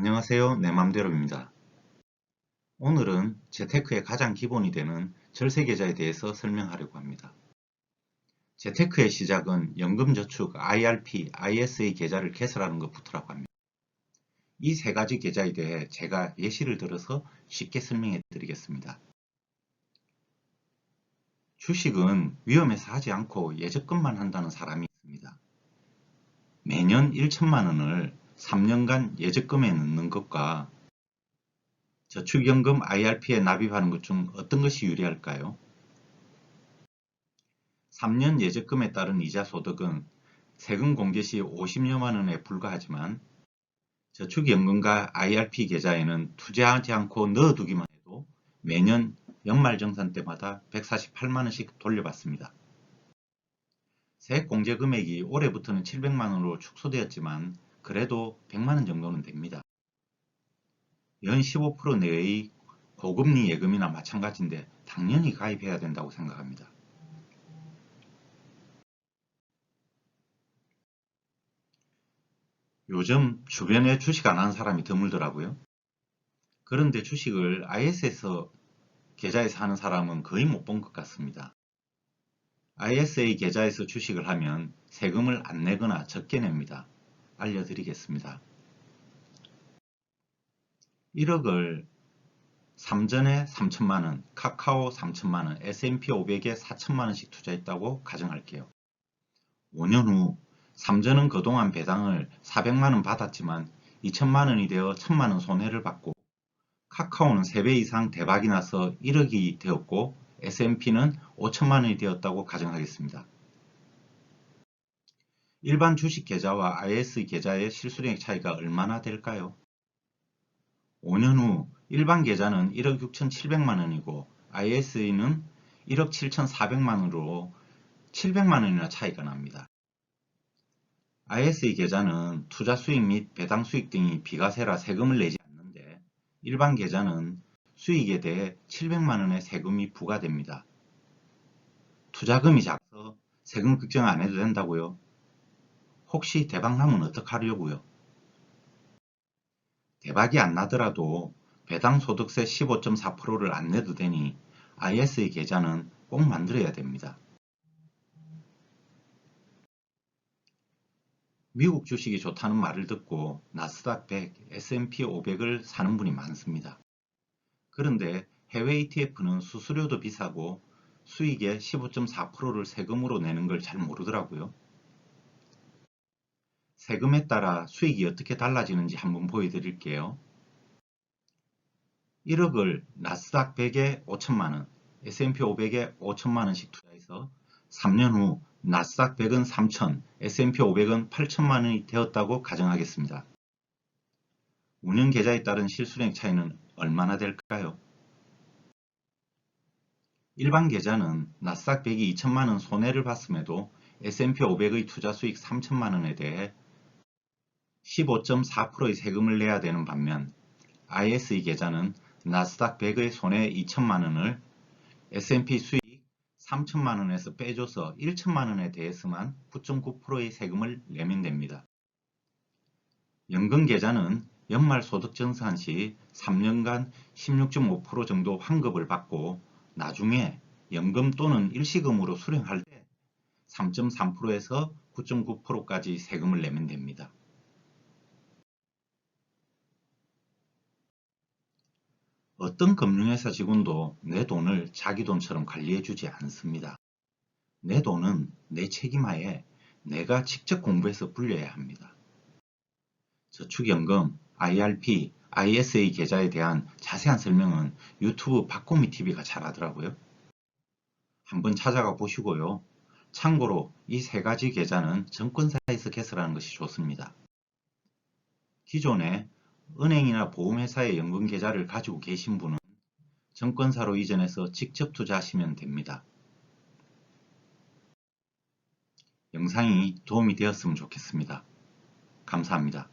안녕하세요 내맘대로입니다. 오늘은 재테크의 가장 기본이 되는 절세계좌에 대해서 설명하려고 합니다. 재테크의 시작은 연금저축 IRP, ISA 계좌를 개설하는 것부터라고 합니다. 이 세 가지 계좌에 대해 제가 예시를 들어서 쉽게 설명해 드리겠습니다. 주식은 위험해서 하지 않고 예적금만 한다는 사람이 있습니다. 매년 1천만원을 3년간 예적금에 넣는 것과 저축연금 IRP에 납입하는 것 중 어떤 것이 유리할까요? 3년 예적금에 따른 이자 소득은 세금 공제 시 50여만 원에 불과하지만 저축연금과 IRP 계좌에는 투자하지 않고 넣어두기만 해도 매년 연말정산 때마다 148만 원씩 돌려받습니다. 세액 공제 금액이 올해부터는 700만 원으로 축소되었지만 그래도 100만원 정도는 됩니다. 연 15% 내외의 고금리 예금이나 마찬가지인데 당연히 가입해야 된다고 생각합니다. 요즘 주변에 주식 안 하는 사람이 드물더라고요. 그런데 주식을 IS에서 계좌에서 하는 사람은 거의 못 본 것 같습니다. ISA 계좌에서 주식을 하면 세금을 안 내거나 적게 냅니다. 알려드리겠습니다. 1억을 3전에 3천만원, 카카오 3천만원, S&P 500에 4천만원씩 투자했다고 가정할게요. 5년 후 3전은 그동안 배당을 400만원 받았지만 2천만원이 되어 1000만원 손해를 받고 카카오는 3배 이상 대박이 나서 1억이 되었고 S&P는 5천만원이 되었다고 가정하겠습니다. 일반 주식 계좌와 IS 계좌의 실수령액 차이가 얼마나 될까요? 5년 후 일반 계좌는 1억 6천7백만원이고 IS는 1억 7천4백만원으로 700만원이나 차이가 납니다. ISE 계좌는 투자 수익 및 배당 수익 등이 비과세라 세금을 내지 않는데 일반 계좌는 수익에 대해 700만원의 세금이 부과됩니다. 투자금이 작아서 세금 걱정 안 해도 된다고요? 혹시 대박 나면 어떡하려고요? 대박이 안 나더라도 배당 소득세 15.4%를 안 내도 되니 IS의 계좌는 꼭 만들어야 됩니다. 미국 주식이 좋다는 말을 듣고 나스닥 100, S&P 500을 사는 분이 많습니다. 그런데 해외 ETF는 수수료도 비싸고 수익의 15.4%를 세금으로 내는 걸 잘 모르더라고요. 세금에 따라 수익이 어떻게 달라지는지 한번 보여드릴게요. 1억을 나스닥 100에 5천만원, S&P 500에 5천만원씩 투자해서 3년 후 나스닥 100은 3천, S&P 500은 8천만원이 되었다고 가정하겠습니다. 운영 계좌에 따른 실수령 차이는 얼마나 될까요? 일반 계좌는 나스닥 100이 2천만원 손해를 봤음에도 S&P 500의 투자 수익 3천만원에 대해 15.4%의 세금을 내야 되는 반면 ISE 계좌는 나스닥 100의 손해 2천만원을 S&P 수익 3천만원에서 빼줘서 1천만원에 대해서만 9.9%의 세금을 내면 됩니다. 연금 계좌는 연말 소득 정산 시 3년간 16.5% 정도 환급을 받고 나중에 연금 또는 일시금으로 수령할 때 3.3%에서 9.9%까지 세금을 내면 됩니다. 어떤 금융회사 직원도 내 돈을 자기 돈처럼 관리해주지 않습니다. 내 돈은 내 책임하에 내가 직접 공부해서 불려야 합니다. 저축연금, IRP, ISA 계좌에 대한 자세한 설명은 유튜브 박고미TV가 잘하더라고요. 한번 찾아가 보시고요. 참고로 이 세 가지 계좌는 정권사에서 개설하는 것이 좋습니다. 기존에 은행이나 보험회사의 연금계좌를 가지고 계신 분은 정권사로 이전해서 직접 투자하시면 됩니다. 영상이 도움이 되었으면 좋겠습니다. 감사합니다.